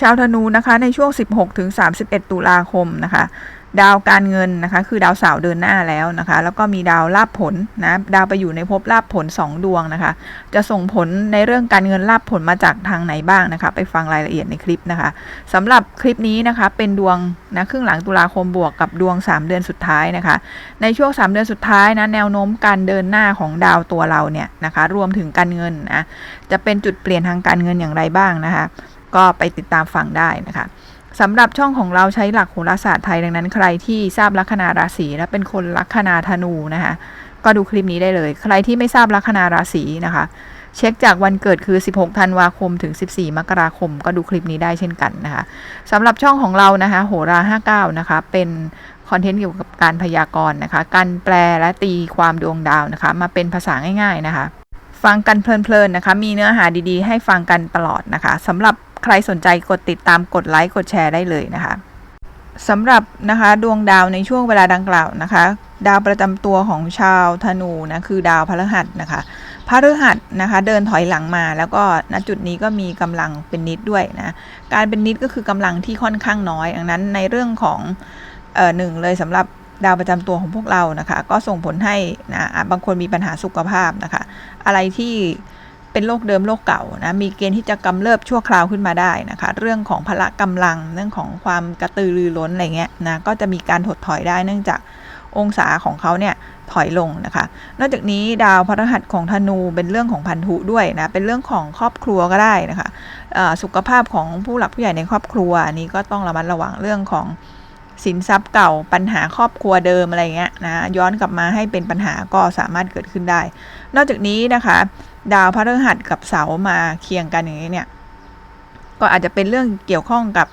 ชาวธนูนะคะในช่วง 16ถึง31 ตุลาคมนะคะดาวการเงินนะคะคือดาวเสาร์เดินหน้าแล้วนะคะ แล้วก็มีดาวลาบผลนะดาวไปอยู่ในภพลาบผล 2 ดวงนะคะ จะส่งผลในเรื่องการเงินลาบผลมาจากทางไหนบ้างนะคะ ไปฟังรายละเอียดในคลิปนะคะสำหรับคลิปนี้นะคะเป็นดวงนะครึ่งหลังตุลาคมบวกกับดวง 3 เดือนสุดท้ายนะคะ ในช่วง 3 เดือนสุดท้ายนะแนวโน้มการเดินหน้าของดาวตัวเราเนี่ยนะคะ รวมถึงการเงินนะจะเป็นจุดเปลี่ยนทางการเงินอย่างไรบ้างนะคะ ก็ไปติดตามฟังได้นะคะสำหรับช่องของเราใช้หลักโหราศาสตร์ไทยดังนั้นใครที่ทราบลัคนาราศีและเป็นคนลัคนาธนูนะคะก็ดูคลิปนี้ได้เลย ใครที่ไม่ทราบลัคนาราศีนะคะ เช็คจากวันเกิดคือ 16 ธันวาคมถึง 14 มกราคม ก็ดูคลิปนี้ได้เช่นกันนะคะสำหรับช่องของเรานะคะโหรา 59 นะคะ เป็นคอนเทนต์เกี่ยวกับการพยากรณ์นะคะ การแปลและตีความดวงดาวนะคะ มาเป็นภาษาง่าย ๆนะคะ ฟังกันเพลินๆนะคะ มีเนื้อหาดีๆ ให้ฟังกันตลอดนะคะสำหรับ ใครสนใจกดติดตามกดไลค์กดแชร์ได้เลยนะคะสำหรับนะคะดวงดาวในช่วงเวลาดังกล่าวนะคะ ดาวประจำตัวของชาวธนูนะคือดาวพฤหัสนะคะพฤหัสนะคะเดินถอยหลังมาแล้วก็ณจุดนี้ก็มีกำลังเป็นนิดด้วยนะการเป็นนิดก็คือกำลังที่ค่อนข้างน้อยดังนั้นในเรื่องของเอ่อหนึ่งเลยสำหรับดาวประจำตัวของพวกเรานะคะ ก็ส่งผลให้นะอะบางคนมีปัญหาสุขภาพนะคะ อะไรที่ เป็นโรคเดิมโรคเก่านะมีเกณฑ์ที่จะกำเริบชั่วคราวขึ้นมาได้นะคะ เรื่องของพละกำลังเรื่องของความกระตือรือร้นอะไรเงี้ยนะก็จะมีการถดถอยได้เนื่องจากองศาของเขาเนี่ยถอยลงนะคะ นอกจากนี้ดาวพฤหัสของธนูเป็นเรื่องของพันธุด้วยนะ เป็นเรื่องของครอบครัวก็ได้นะคะสุขภาพของผู้หลักผู้ใหญ่ในครอบครัวอันนี้ก็ต้องระมัดระวังเรื่องของสินทรัพย์เก่าปัญหาครอบครัวเดิมอะไรเงี้ยนะย้อนกลับมาให้เป็นปัญหาก็สามารถเกิดขึ้นได้ นอกจากนี้นะคะ ดาวพฤหัสกับเสามาเคียงกันอย่างนี้เนี่ย ก็อาจจะเป็นเรื่องเกี่ยวข้องกับ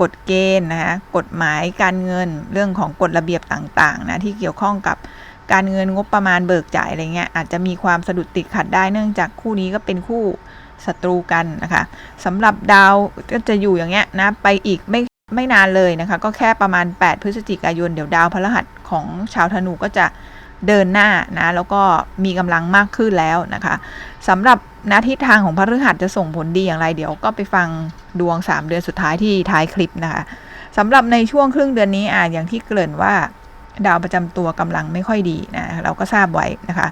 กฎเกณฑ์นะคะกฎหมายการเงินเรื่องของกฎระเบียบต่างๆนะที่เกี่ยวข้องกับการเงินงบประมาณเบิกจ่ายอะไรเงี้ยอาจจะมีความสะดุดติดขัดได้เนื่องจากคู่นี้ก็เป็นคู่ศัตรูกันนะคะสำหรับดาวก็จะอยู่อย่างเงี้ยนะไปอีกไม่ไม่นานเลยนะคะ ก็แค่ประมาณ 8 พฤศจิกายน เดี๋ยวดาวพฤหัสของชาวธนูก็จะ เดินหน้านะแล้วก็มีกำลังมากขึ้นแล้วนะคะสำหรับนาทิศทางของพระฤหัสจะส่งผลดีอย่างไร เดี๋ยวก็ไปฟังดวง 3 เดือนสุดท้ายที่ท้ายคลิปนะคะสำหรับในช่วงครึ่งเดือนนี้อะอย่างที่เกริ่นว่าดาวประจำตัวกำลังไม่ค่อยดีนะเราก็ทราบไว้นะคะ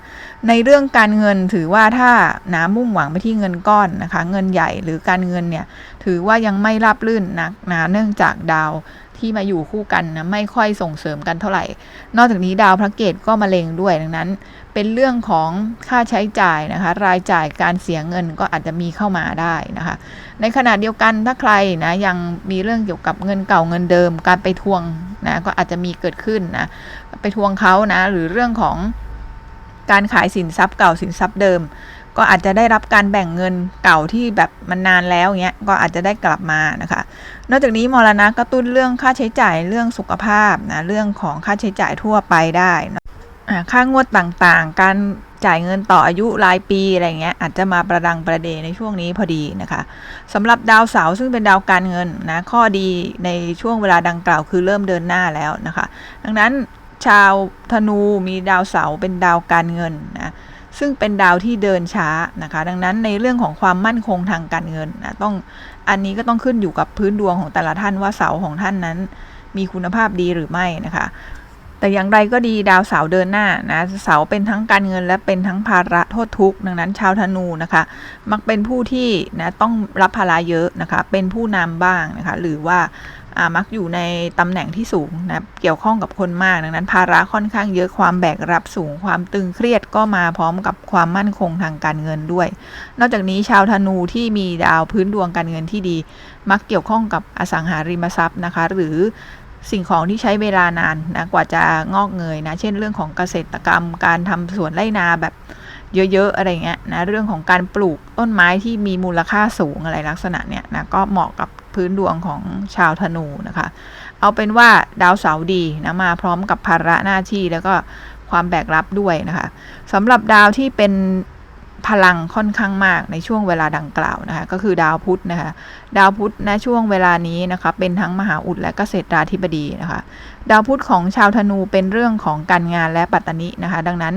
ในเรื่องการเงินถือว่าถ้านามุ่งหวังไปที่เงินก้อนนะคะ เงินใหญ่หรือการเงินเนี่ยถือว่ายังไม่ราบรื่นนักนะเนื่องจากดาว ที่มาอยู่คู่กันนะไม่ค่อยส่งเสริมกันเท่าไหร่ นอกจากนี้ดาวพระเกตก็มาเลงด้วยดังนั้น เป็นเรื่องของค่าใช้จ่ายนะคะ รายจ่ายการเสียเงินก็อาจจะมีเข้ามาได้นะคะ ในขณะเดียวกันถ้าใครนะยังมีเรื่องเกี่ยวกับเงินเก่าเงินเดิม การไปทวงนะก็อาจจะมีเกิดขึ้นนะไปทวงเขานะหรือเรื่องของการขายสินทรัพย์เก่าสินทรัพย์เดิม ก็อาจจะได้รับการแบ่งเงินเก่าที่แบบมันนานแล้วเงี้ยก็อาจจะได้กลับมานะคะ นอกจากนี้มรณะกระตุ้นเรื่องค่าใช้จ่ายเรื่องสุขภาพนะเรื่องของค่าใช้จ่ายทั่วไปได้นะค่างวดต่างๆ การจ่ายเงินต่ออายุรายปีอะไรเงี้ยอาจจะมาประดังประเดในช่วงนี้พอดีนะคะสำหรับดาวเสาร์ซึ่งเป็นดาวการเงินนะข้อดีในช่วงเวลาดังกล่าวคือเริ่มเดินหน้าแล้วนะคะ ดังนั้นชาวธนูมีดาวเสาร์เป็นดาวการเงินนะ ซึ่งเป็นดาวที่เดินช้านะคะ ดังนั้นในเรื่องของความมั่นคงทางการเงินนะต้องอันนี้ก็ต้องขึ้นอยู่กับพื้นดวงของแต่ละท่านว่าเสาของท่านนั้น มีคุณภาพดีหรือไม่นะคะ แต่อย่างไรก็ดีดาวเสาเดินหน้านะเสาเป็นทั้งการเงินและเป็นทั้งภาระโทษทุกข์ดังนั้นชาวธนูนะคะ มักเป็นผู้ที่นะต้องรับภาระเยอะนะคะ เป็นผู้นำบ้างนะคะ หรือว่า มักอยู่ในตำแหน่งที่สูงนะเกี่ยวข้องกับคนมากดังนั้น ภาระค่อนข้างเยอะความแบกรับสูง ความตึงเครียดก็มาพร้อมกับความมั่นคงทางการเงินด้วย นอกจากนี้ชาวธนูที่มีดาวพื้นดวงการเงินที่ดี มักเกี่ยวข้องกับอสังหาริมทรัพย์นะคะ หรือสิ่งของที่ใช้เวลานานนะกว่าจะงอกเงยนะ เช่นเรื่องของเกษตรกรรม การทำสวนไร่นาแบบเยอะๆอะไรเงี้ยนะเรื่องของการปลูกต้นไม้ที่มีมูลค่าสูงอะไรลักษณะเนี้ยนะก็เหมาะกับ พื้นดวงของชาวธนูนะคะ เอาเป็นว่าดาวเสาร์ดีนะมาพร้อมกับภาระหน้าที่แล้วก็ความแบกรับด้วยนะคะสำหรับดาวที่เป็นพลังค่อนข้างมากในช่วงเวลาดังกล่าวนะคะก็คือดาวพุธนะคะดาวพุธในช่วงเวลานี้นะคะเป็นทั้งมหาอุดและเกษตราธิบดีนะคะดาวพุธของชาวธนูเป็นเรื่องของการงานและปัตตานินะคะ ดังนั้น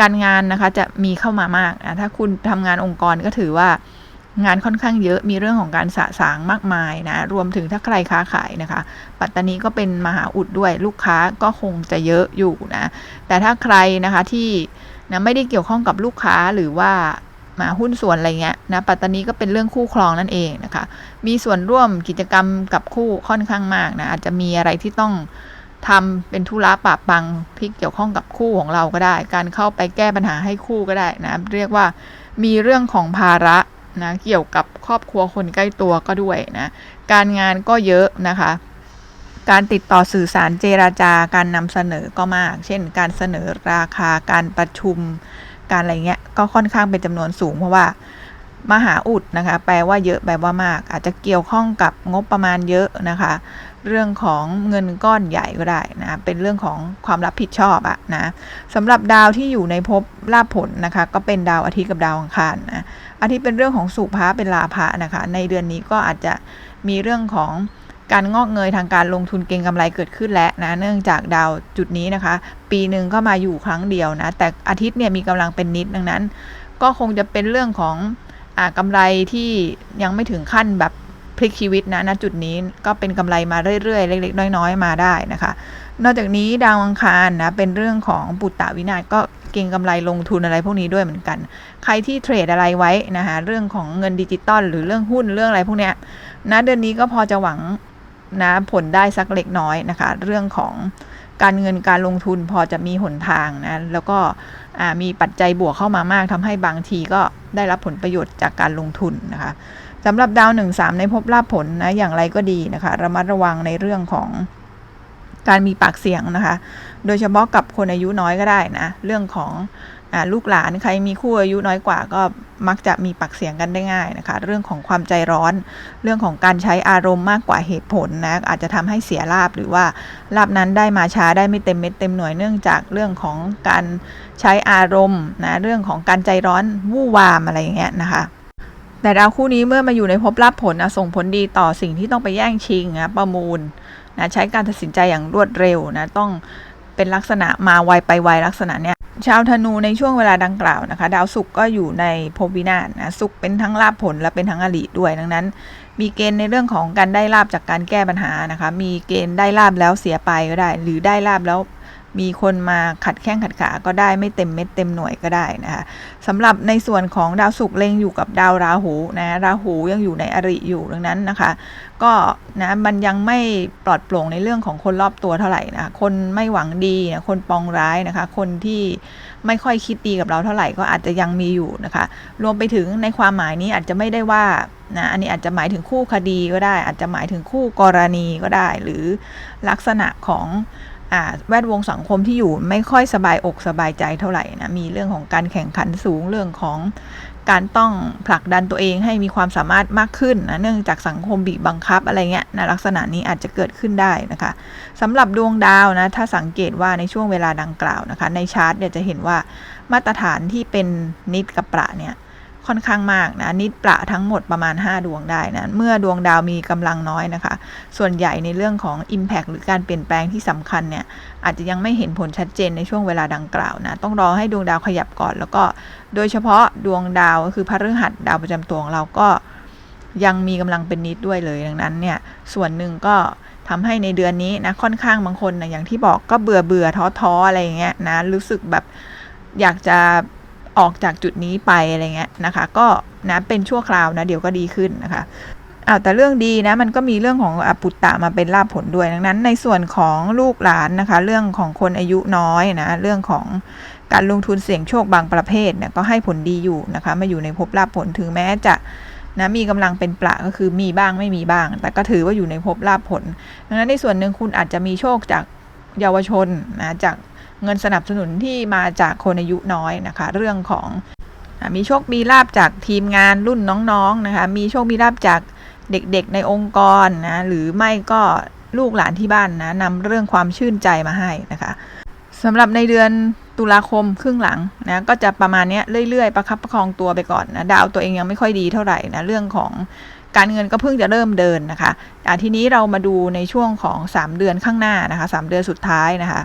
การงานนะคะจะมีเข้ามามากนะถ้าคุณทำงานองค์กรก็ถือว่า งานค่อนข้างเยอะมีเรื่องของการสะสางมากมายนะรวมถึงถ้าใครค้าขายนะคะ ปัตตานีก็เป็นมหาอุดด้วยลูกค้าก็คงจะเยอะอยู่นะแต่ถ้าใครนะคะที่นะไม่ได้เกี่ยวข้องกับลูกค้าหรือว่ามาหุ้นส่วนอะไรเงี้ยนะปัตตานีก็เป็นเรื่องคู่ครองนั่นเองนะคะ มีส่วนร่วมกิจกรรมกับคู่ค่อนข้างมากนะอาจจะมีอะไรที่ต้องทำเป็นธุระปะปังที่เกี่ยวข้องกับคู่ของเราก็ได้ การเข้าไปแก้ปัญหาให้คู่ก็ได้นะเรียกว่ามีเรื่องของภาระ นะเกี่ยวกับครอบครัวคนใกล้ตัวก็ด้วยนะการงานก็เยอะนะคะ การติดต่อสื่อสารเจราจาการนำเสนอก็มาก เช่น การเสนอราคาการประชุมการอะไรเงี้ยก็ค่อนข้างเป็นจำนวนสูงเพราะว่า มหาอุดนะคะ แปลว่าเยอะแปลว่ามาก อาจจะเกี่ยวข้องกับงบประมาณเยอะนะคะ เรื่องของเงินก้อนใหญ่ก็ได้นะ เป็นเรื่องของความรับผิดชอบอะนะสำหรับดาวที่อยู่ในภพลาภผลนะคะ ก็เป็นดาวอาทิตย์กับดาวอังคารนะอาทิตย์เป็นเรื่องของสุภาเป็นลาภะนะคะ ในเดือนนี้ก็อาจจะมีเรื่องของการงอกเงยทางการลงทุนเก็งกำไรเกิดขึ้นแล้วนะเนื่องจากดาวจุดนี้นะคะ ปีหนึ่งก็มาอยู่ครั้งเดียวนะแต่อาทิตย์เนี่ยมีกำลังเป็นนิดดังนั้น ก็คงจะเป็นเรื่องของ กำไรที่ยังไม่ถึงขั้นแบบพลิกชีวิตนะณจุดนี้ก็เป็นกำไรมาเรื่อยๆ เล็ก ๆ น้อยๆ มาได้นะคะ นอกจากนี้ดาวอังคารนะเป็นเรื่องของปุตตะวินาศก็เก็งกำไรลงทุนอะไรพวกนี้ด้วยเหมือนกัน ใครที่เทรดอะไรไว้นะคะเรื่องของเงินดิจิตอลหรือเรื่องหุ้นเรื่องอะไรพวกเนี้ยนะเดือนนี้ก็พอจะหวังนะผลได้สักเล็กน้อยนะคะ เรื่องของ การเงินการลงทุนพอจะมีหนทางนะแล้วก็มีปัจจัยบวกเข้ามามากทำให้บางทีก็ได้รับผลประโยชน์จากการลงทุนนะคะสำหรับดาวหนึ่งสามในภพลาภผลนะอย่างไรก็ดีนะคะระมัดระวังในเรื่องของการมีปากเสียงนะคะ โดยเฉพาะกับคนอายุน้อยก็ได้นะ เรื่องของอ ลูกหลานใครมีคู่อายุน้อยกว่าก็มักจะมีปากเสียงกันได้ง่ายนะคะ เรื่องของความใจร้อน เรื่องของการใช้อารมณ์มากกว่าเหตุผลนะอาจจะทำให้เสียลาบหรือว่าลาบนั้นได้มาช้าได้ไม่เต็มเม็ดเต็มหน่วยเนื่องจากเรื่องของการใช้อารมณ์นะเรื่องของการใจร้อนวู่วามอะไรอย่างเงี้ยนะคะแต่ดาวคู่นี้เมื่อมาอยู่ในภพลาภผลนะส่งผลดีต่อสิ่งที่ต้องไปแย่งชิงนะประมูลนะใช้การตัดสินใจอย่างรวดเร็วนะต้องเป็นลักษณะมาไวไปไวลักษณะเนี้ย ชาวธนูในช่วงเวลาดังกล่าวนะคะ ดาวศุกร์ก็อยู่ในภพวินาศนะศุกร์เป็นทั้งลาบผลและเป็นทั้งอริด้วย ดังนั้น มีเกณฑ์ในเรื่องของการได้ลาบจากการแก้ปัญหานะคะ มีเกณฑ์ได้ลาบแล้วเสียไปก็ได้ หรือได้ลาบแล้ว มีคนมาขัดแข้งขัดขาก็ได้ไม่เต็มเม็ดเต็มหน่วยก็ได้นะคะสำหรับในส่วนของดาวศุกร์เล็งอยู่กับดาวราหูนะราหูยังอยู่ในอริอยู่ดังนั้นนะคะ ก็นะมันยังไม่ปลอดโปร่งในเรื่องของคนรอบตัวเท่าไหร่นะคนไม่หวังดีนะคนปองร้ายนะคะ คนที่ไม่ค่อยคิดดีกับเราเท่าไหร่ก็อาจจะยังมีอยู่นะคะ รวมไปถึงในความหมายนี้อาจจะไม่ได้ว่านะอันนี้อาจจะหมายถึงคู่คดีก็ได้ อาจจะหมายถึงคู่กรณีก็ได้ หรือลักษณะของ แวดวงสังคมที่อยู่ไม่ค่อยสบายอกสบายใจเท่าไหร่นะมีเรื่องของการแข่งขันสูงเรื่องของการต้องผลักดันตัวเองให้มีความสามารถมากขึ้นนะเนื่องจากสังคมบีบบังคับอะไรเงี้ยนะลักษณะนี้อาจจะเกิดขึ้นได้นะคะสำหรับดวงดาวนะถ้าสังเกตว่าในช่วงเวลาดังกล่าวนะคะในชาร์ตเนี่ยจะเห็นว่ามาตรฐานที่เป็นนิดกับประเนี่ย ค่อนข้างมากนะนิดประทั้งหมดประมาณ 5 ดวงได้นะเมื่อดวงดาวมีกำลังน้อยนะคะ ส่วนใหญ่ในเรื่องของ Impact หรือการเปลี่ยนแปลงที่สำคัญเนี่ยอาจจะยังไม่เห็นผลชัดเจนในช่วงเวลาดังกล่าวนะต้องรอให้ดวงดาวขยับก่อน แล้วก็โดยเฉพาะดวงดาวก็คือพระฤหัสดาวประจำตัวของเราก็ยังมีกำลังเป็นนิดด้วยเลยดังนั้นเนี่ยส่วนหนึ่งก็ทำให้ในเดือนนี้นะค่อนข้างบางคนนะอย่างที่บอกก็เบื่อเบื่อท้อท้ออะไรอย่างเงี้ยนะรู้สึกแบบอยากจะ ออกจากจุดนี้ไปอะไรเงี้ยนะคะ ก็นะเป็นชั่วคราวนะเดี๋ยวก็ดีขึ้นนะคะอาแต่เรื่องดีนะมันก็มีเรื่องของอปุตตะมาเป็นลาภผลด้วยดังนั้น ในส่วนของลูกหลานนะคะ เรื่องของคนอายุน้อยนะเรื่องของการลงทุนเสี่ยงโชคบางประเภทเนี่ยก็ให้ผลดีอยู่นะคะมาอยู่ในภพลาภผลถึงแม้จะนะมีกำลังเป็นประก็คือมีบ้างไม่มีบ้าง แต่ก็ถือว่าอยู่ในภพลาภผลดังนั้นในส่วนหนึ่งคุณอาจจะมีโชคจากเยาวชนนะจาก เงินสนับสนุนที่มาจากคนอายุน้อยนะคะ เรื่องของมีโชคมีลาบจากทีมงานรุ่นน้องๆนะคะ มีโชคมีลาบจากเด็กๆในองค์กรนะหรือไม่ก็ลูกหลานที่บ้านนะนำเรื่องความชื่นใจมาให้นะคะสำหรับในเดือนตุลาคมครึ่งหลังนะก็จะประมาณนี้เรื่อยๆ ประคับประคองตัวไปก่อนนะดาวตัวเองยังไม่ค่อยดีเท่าไหร่นะเรื่องของการเงินก็เพิ่งจะเริ่มเดินนะคะทีนี้เรามาดูในช่วงของ 3 เดือนข้างหน้านะคะ 3 เดือนสุดท้ายนะคะ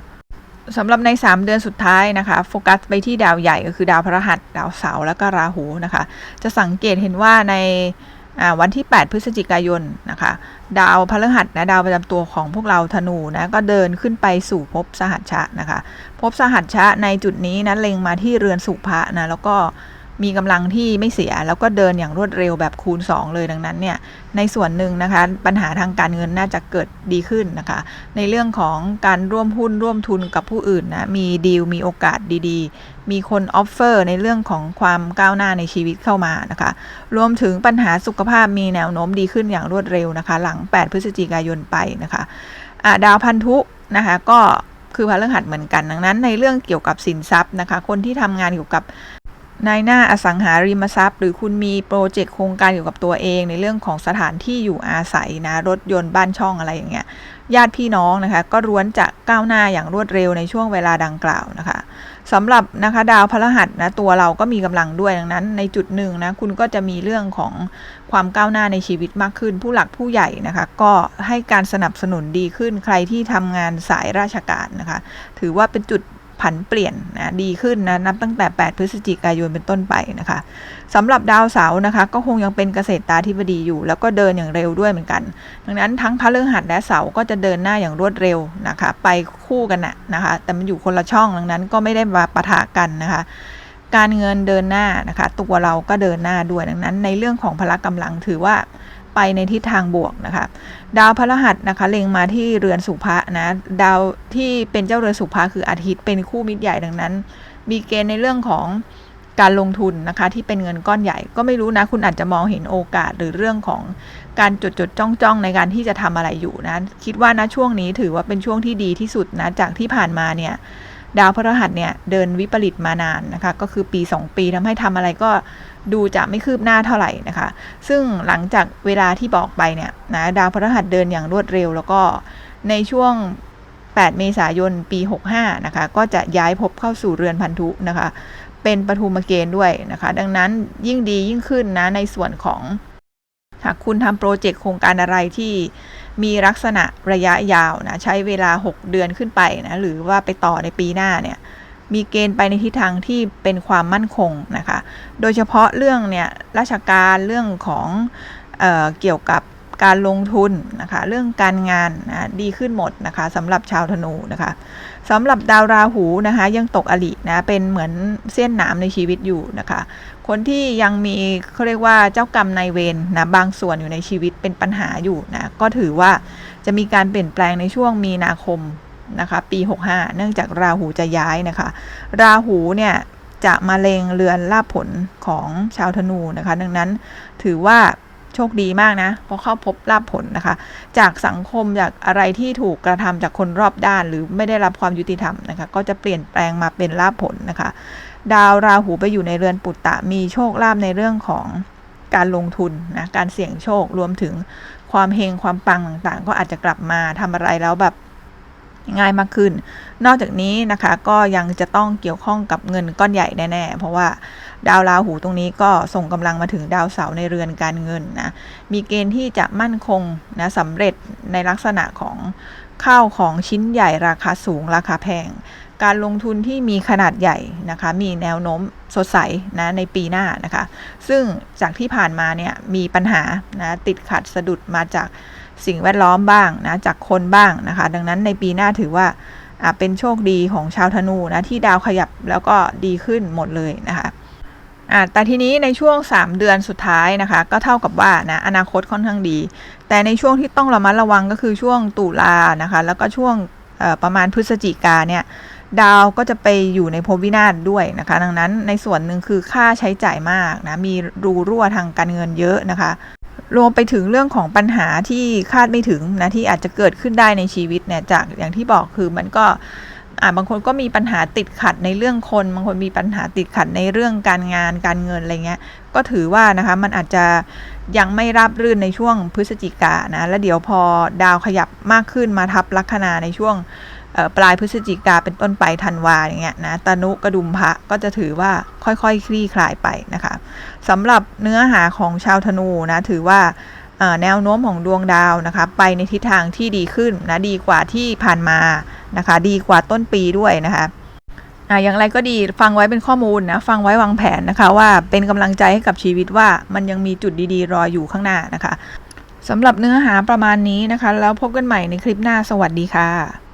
สำหรับใน 3 เดือนสุดท้ายนะคะโฟกัสไปที่ดาวใหญ่ก็คือดาวพระหัสดาวเสาร์และก็ราหูนะคะ จะสังเกตเห็นว่าในวันที่ 8 พฤศจิกายนนะคะ ดาวพฤหัสนะดาวประจำตัวของพวกเราธนูนะก็เดินขึ้นไปสู่ภพสหัชชะนะคะภพสหัชชะในจุดนี้นะเล็งมาที่เรือนสุภะนะแล้วก็ มีกำลังที่ไม่เสีย แล้วก็เดินอย่างรวดเร็วแบบคูณ 2 เลยดังนั้นเนี่ยในส่วนหนึ่งนะคะปัญหาทางการเงินน่าจะเกิดดีขึ้นนะคะ ในเรื่องของการร่วมหุ้นร่วมทุนกับผู้อื่นนะมีดีลมีโอกาสดีๆ มีคนออฟเฟอร์ในเรื่องของความก้าวหน้าในชีวิตเข้ามานะคะ รวมถึงปัญหาสุขภาพมีแนวโน้มดีขึ้นอย่างรวดเร็วนะคะ หลัง 8 พฤศจิกายนไปนะคะะดาวพันธุนะคะก็คือพระฤหัสเหมือนกันดังนั้น ในเรื่องเกี่ยวกับสินทรัพย์นะคะ คนที่ทำงานเกี่ยวกับ นายหน้าอสังหาริมทรัพย์ หรือคุณมีโปรเจกต์โครงการเกี่ยวกับตัวเองในเรื่องของสถานที่อยู่อาศัยนะรถยนต์บ้านช่องอะไรอย่างเงี้ยญาติพี่น้องนะคะก็ล้วนจะก้าวหน้าอย่างรวดเร็วในช่วงเวลาดังกล่าวนะคะสำหรับนะคะดาวพฤหัสนะตัวเราก็มีกำลังด้วยดังนั้น ในจุดหนึ่งนะคุณก็จะมีเรื่องของความก้าวหน้าในชีวิตมากขึ้น ผู้หลักผู้ใหญ่นะคะก็ให้การสนับสนุนดีขึ้นใครที่ทำงานสายราชการนะคะถือว่าเป็นจุด ผันเปลี่ยนนะดีขึ้นนะนับตั้งแต่ 8 พฤศจิกายนเป็นต้นไปนะคะสำหรับดาวเสาร์นะคะ ก็คงยังเป็นเกษตรตาธิบดีอยู่ แล้วก็เดินอย่างเร็วด้วยเหมือนกัน ดังนั้นทั้งพระฤหัสและเสาร์ก็จะเดินหน้าอย่างรวดเร็วนะคะ ไปคู่กันนะนะคะ แต่มันอยู่คนละช่องดังนั้นก็ไม่ได้มาปะทะกันนะคะการเงินเดินหน้านะคะ ตัวเราก็เดินหน้าด้วยดังนั้น ในเรื่องของพละกำลังถือว่า ไปในทิศทางบวกนะคะ ดาวพฤหัสนะคะเล็งมาที่เรือนสุภะนะดาวที่เป็นเจ้าเรือนสุภะคืออาทิตย์เป็นคู่มิตรใหญ่ดังนั้น มีเกณฑ์ในเรื่องของการลงทุนนะคะที่เป็นเงินก้อนใหญ่ก็ไม่รู้นะ คุณอาจจะมองเห็นโอกาสหรือเรื่องของการจดจดจ้องจ้องในการที่จะทำอะไรอยู่นะคิดว่านะช่วงนี้ถือว่าเป็นช่วงที่ดีที่สุดนะจากที่ผ่านมาเนี่ยดาวพฤหัสเนี่ยเดินวิปริตมานานนะคะก็คือปี 2 ปีทำให้ทำอะไรก็ ดูจะไม่คืบหน้าเท่าไหร่นะคะ ซึ่งหลังจากเวลาที่บอกไปเนี่ยนะดาวพฤหัสเดินอย่างรวดเร็ว แล้วก็ในช่วง 8 เมษายนปี 65 นะคะ ก็จะย้ายภพเข้าสู่เรือนพันธุนะคะ เป็นปฐุมเกณฑ์ด้วยนะคะ ดังนั้นยิ่งดียิ่งขึ้นนะในส่วนของหากคุณทำโปรเจกต์โครงการอะไรที่มีลักษณะระยะยาวนะใช้เวลา 6 เดือนขึ้นไปนะหรือว่าไปต่อในปีหน้าเนี่ย มีเกณฑ์ไปในทิศทางที่เป็นความมั่นคงนะคะ โดยเฉพาะเรื่องเนี่ยราชการเรื่องของเออเกี่ยวกับการลงทุนนะคะเรื่องการงานนะดีขึ้นหมดนะคะสำหรับชาวธนูนะคะสำหรับดาวราหูนะคะยังตกอลินะเป็นเหมือนเส้นหนามในชีวิตอยู่นะคะคนที่ยังมีเขาเรียกว่าเจ้ากรรมนายเวรนนะบางส่วนอยู่ในชีวิตเป็นปัญหาอยู่นะก็ถือว่าจะมีการเปลี่ยนแปลงในช่วงมีนาคม นะคะปี 65 เนื่องจากราหูจะย้ายนะคะ ราหูเนี่ยจะมาเลงเรือนลาภผลของชาวธนูนะคะ ดังนั้นถือว่าโชคดีมากนะเพราะเข้าพบลาภผลนะคะ จากสังคมจากอะไรที่ถูกกระทำจากคนรอบด้าน หรือไม่ได้รับความยุติธรรมนะคะ ก็จะเปลี่ยนแปลงมาเป็นลาภผลนะคะ ดาวราหูไปอยู่ในเรือนปุตตะมีโชคลาภในเรื่องของการลงทุนนะการเสี่ยงโชครวมถึงความเฮงความปังต่างๆ ก็อาจจะกลับมาทำอะไรแล้วแบบ ง่ายมากขึ้น นอกจากนี้นะคะก็ยังจะต้องเกี่ยวข้องกับเงินก้อนใหญ่แน่ๆ เพราะว่าดาวราหูตรงนี้ก็ส่งกำลังมาถึงดาวเสาร์ในเรือนการเงินนะ มีเกณฑ์ที่จะมั่นคงนะสำเร็จในลักษณะของข้าวของชิ้นใหญ่ราคาสูงราคาแพง การลงทุนที่มีขนาดใหญ่นะคะ มีแนวโน้มสดใสนะในปีหน้านะคะ ซึ่งจากที่ผ่านมาเนี่ยมีปัญหานะติดขัดสะดุดมาจาก สิ่งแวดล้อมบ้างนะจากคนบ้างนะคะ ดังนั้นในปีหน้าถือว่าเป็นโชคดีของชาวธนูนะที่ดาวขยับแล้วก็ดีขึ้นหมดเลยนะคะแต่ทีนี้ในช่วง 3 เดือนสุดท้ายนะคะ ก็เท่ากับว่านะอนาคตค่อนข้างดี แต่ในช่วงที่ต้องระมัดระวังก็คือช่วงตุลานะคะ แล้วก็ช่วงประมาณพฤศจิกาเนี่ยดาวก็จะไปอยู่ในภพวินาศด้วยนะคะ ดังนั้นในส่วนหนึ่งคือค่าใช้จ่ายมากนะมีรูรั่วทางการเงินเยอะนะคะ รวมไปถึงเรื่องของปัญหาที่คาดไม่ถึงนะที่อาจจะเกิดขึ้นได้ในชีวิตเนี่ยจากอย่างที่บอกคือมันก็อ่าบางคนก็มีปัญหาติดขัดในเรื่องคน บางคนมีปัญหาติดขัดในเรื่องการงานการเงินอะไรเงี้ยก็ถือว่านะคะมันอาจจะยังไม่ราบรื่นในช่วงพฤศจิกานะแล้วเดี๋ยวพอดาวขยับมากขึ้นมาทับลัคนาในช่วง ปลายพฤศจิกาเป็นต้นไปธันวาอย่างเงี้ยนะตนุกระดุมพระก็จะถือว่าค่อยๆคคลี่คลายไปนะคะสำหรับเนื้อหาของชาวธนูนะถือว่าแนวโน้มของดวงดาวนะคะไปในทิศทางที่ดีขึ้นนะดีกว่าที่ผ่านมานะคะดีกว่าต้นปีด้วยนะคะอะอย่างไรก็ดีฟังไว้เป็นข้อมูลนะฟังไว้วางแผนนะคะว่าเป็นกำลังใจให้กับชีวิตว่ามันยังมีจุดดีๆ รออยู่ข้างหน้านะคะสำหรับเนื้อหาประมาณนี้นะคะ แล้วพบกันใหม่ในคลิปหน้าสวัสดีค่ะ